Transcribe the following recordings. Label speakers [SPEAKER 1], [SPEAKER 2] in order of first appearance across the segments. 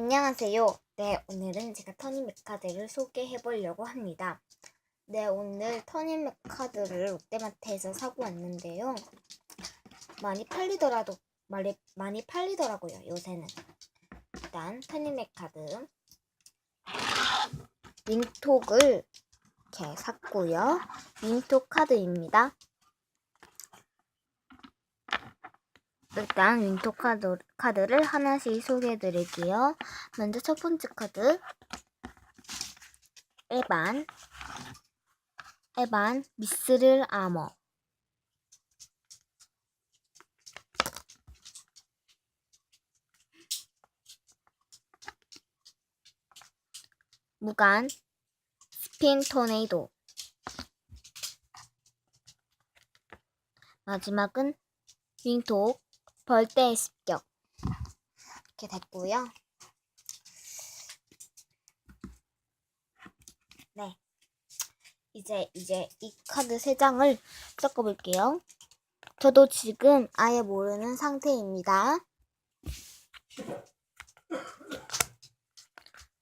[SPEAKER 1] 안녕하세요. 네, 오늘은 제가 터닝메카드를 소개해 보려고 합니다. 네, 오늘 터닝메카드를 롯데마트에서 사고 왔는데요. 많이 팔리더라도, 많이, 많이 팔리더라고요, 요새는. 일단, 터닝메카드. 윙톡을 이렇게 샀고요. 윙톡 카드입니다. 일단 윈토 카드, 카드를 하나씩 소개해 드릴게요. 먼저 첫 번째 카드. 에반. 에반 미스릴 아머. 무간 스핀 토네이도. 마지막은 윙톡 벌떼의 습격 이렇게 됐고요. 네, 이제 이제 이 카드 세 장을 섞어볼게요. 저도 지금 아예 모르는 상태입니다.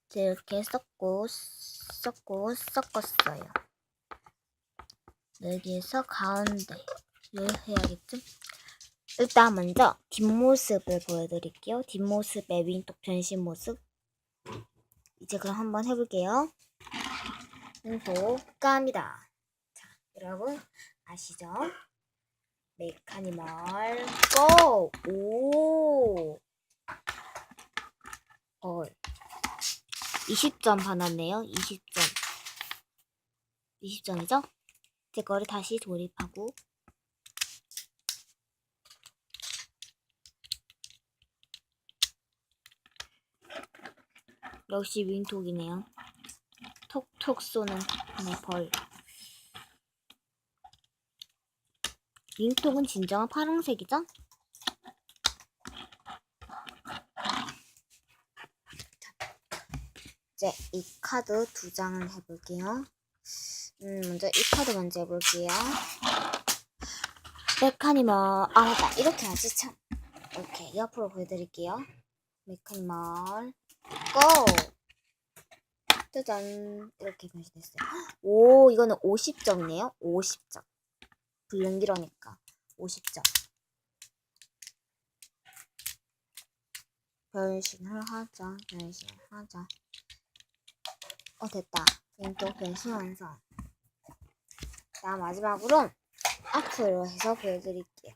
[SPEAKER 1] 이제 이렇게 섞고 섞고 섞었어요. 여기에서 가운데 를 해야겠죠? 일단 먼저 뒷모습을 보여드릴게요. 뒷모습의 윈톡 변신 모습. 이제 그럼 한번 해볼게요. 윈톡 갑니다. 자, 여러분 아시죠? 메카니멀 고! 오! 어, 20점 받았네요. 20점. 20점이죠? 제 거를 다시 조립하고 역시 윈톡이네요. 톡톡 쏘는 네, 벌. 윈톡은 진정한 파란색이죠? 이제 이 카드 두 장을 해볼게요. 음, 먼저 이 카드 먼저 해볼게요. 메카니멀. 아, 맞다. 이렇게 하지, 참. 이렇게 옆으로 보여드릴게요. 메카니멀. 고! 짜잔. 이렇게 변신했어요. 오, 이거는 50점이네요. 50점. 불연기라니까. 50점. 변신을 하자. 변신을 하자. 어, 됐다. 왼쪽 변신 완성. 자, 마지막으로 앞으로 해서 보여드릴게요.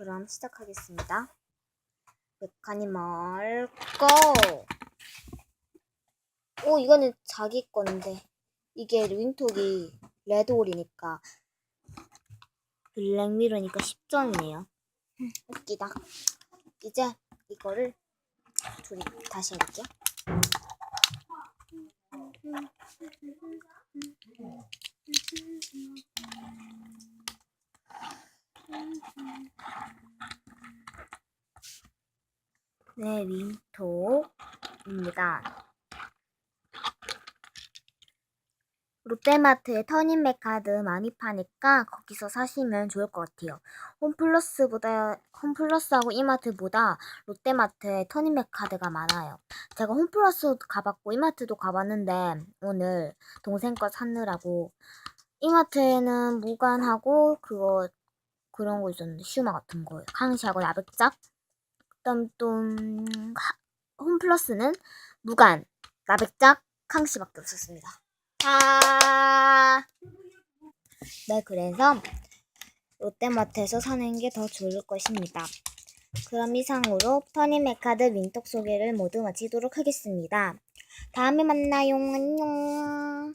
[SPEAKER 1] 그럼 시작하겠습니다. 메카니멀 고! 오 이거는 자기 건데 이게 윙톡이 레드홀이니까 블랙미러니까 10점이네요. 웃기다. 이제 이거를 조립 다시 해볼게요. 네, 윈톡입니다. 롯데마트에 터닝메카드 많이 파니까 거기서 사시면 좋을 것 같아요. 홈플러스보다 홈플러스하고 이마트보다 롯데마트에 터닝메카드가 많아요. 제가 홈플러스 가봤고 이마트도 가봤는데 오늘 동생 거 사느라고 이마트에는 무관하고 그거 그런 거 있었는데 슈마 같은 거예요. 강시하고 나백작 하- 홈플러스는 무관, 나백작,康씨밖에 없었습니다. 아, 네 그래서 롯데마트에서 사는 게 더 좋을 것입니다. 그럼 이상으로 터니메카드 윈톡 소개를 모두 마치도록 하겠습니다. 다음에 만나요. 안녕.